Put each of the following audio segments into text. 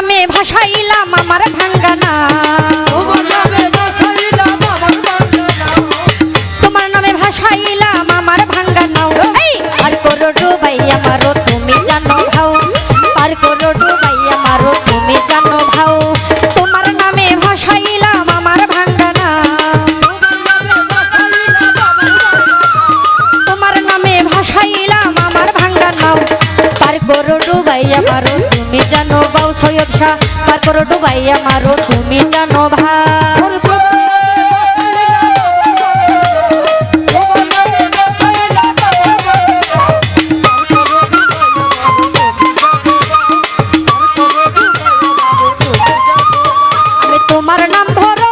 নামে ভাসাইলাম আমার ভাঙ্গানা। তোমার নামে ভাসাইলাম আমার ভাঙ্গানাও আর করো ডুবাই আমারও তুমি জানো ভাও। আর করো ডুবাই আমারও তুমি জানো ভাও। তোমার নামে ভাসাইলাম আমার ভাঙ্গানা। তোমার নামে ভাসাইলাম আমার ভাঙ্গানাও। আর করো ডুবাই আমারও তুমি জানো বাউ সৈয়দ শাহ পার ডুবাই আমারও তুমি জানো ভাই তোমার নাম ধরো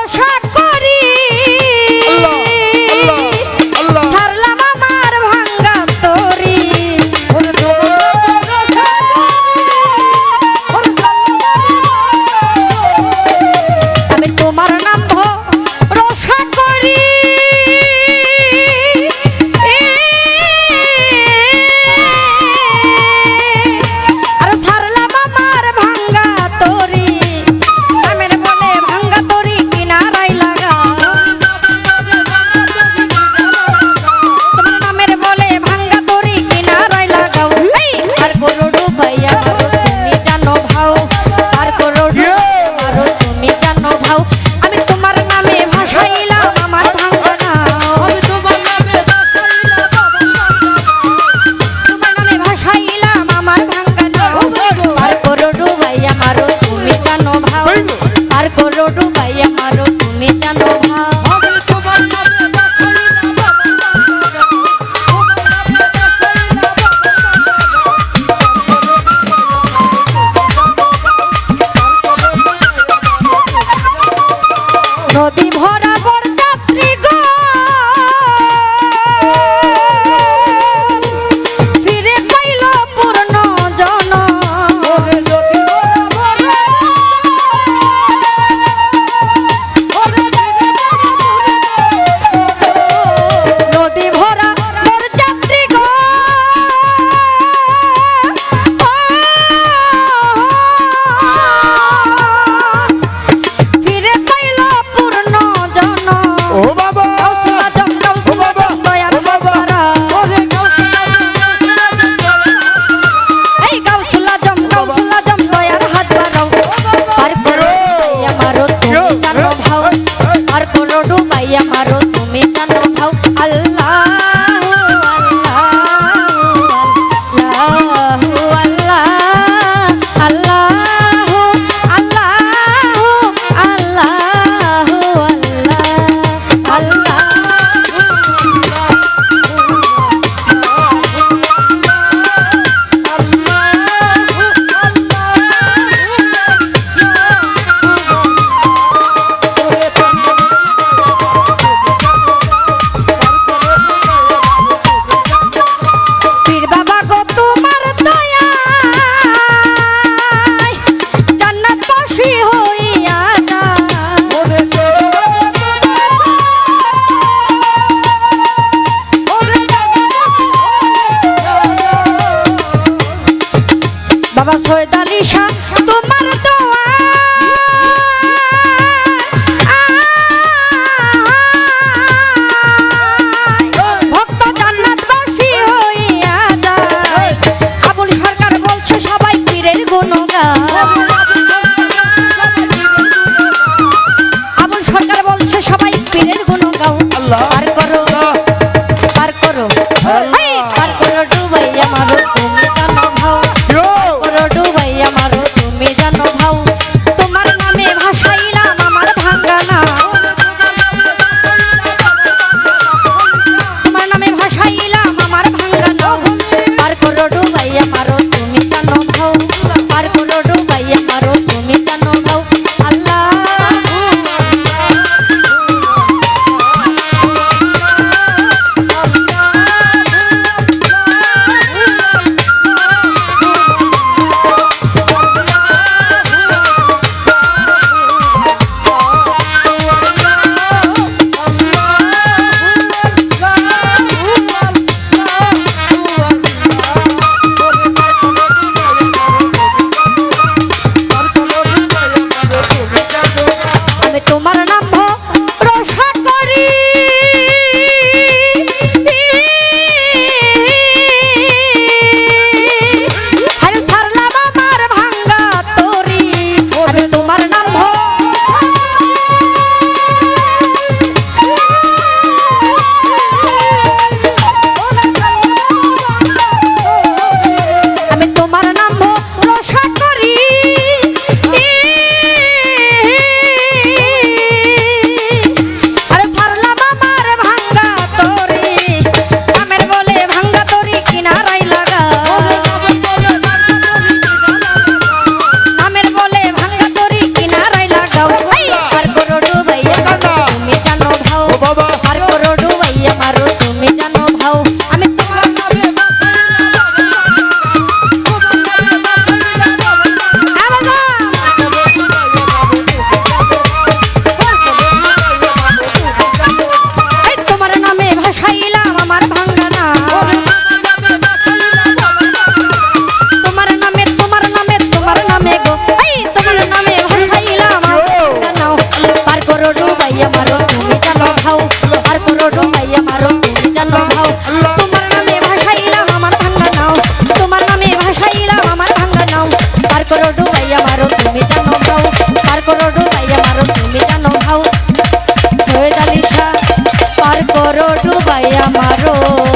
মারো।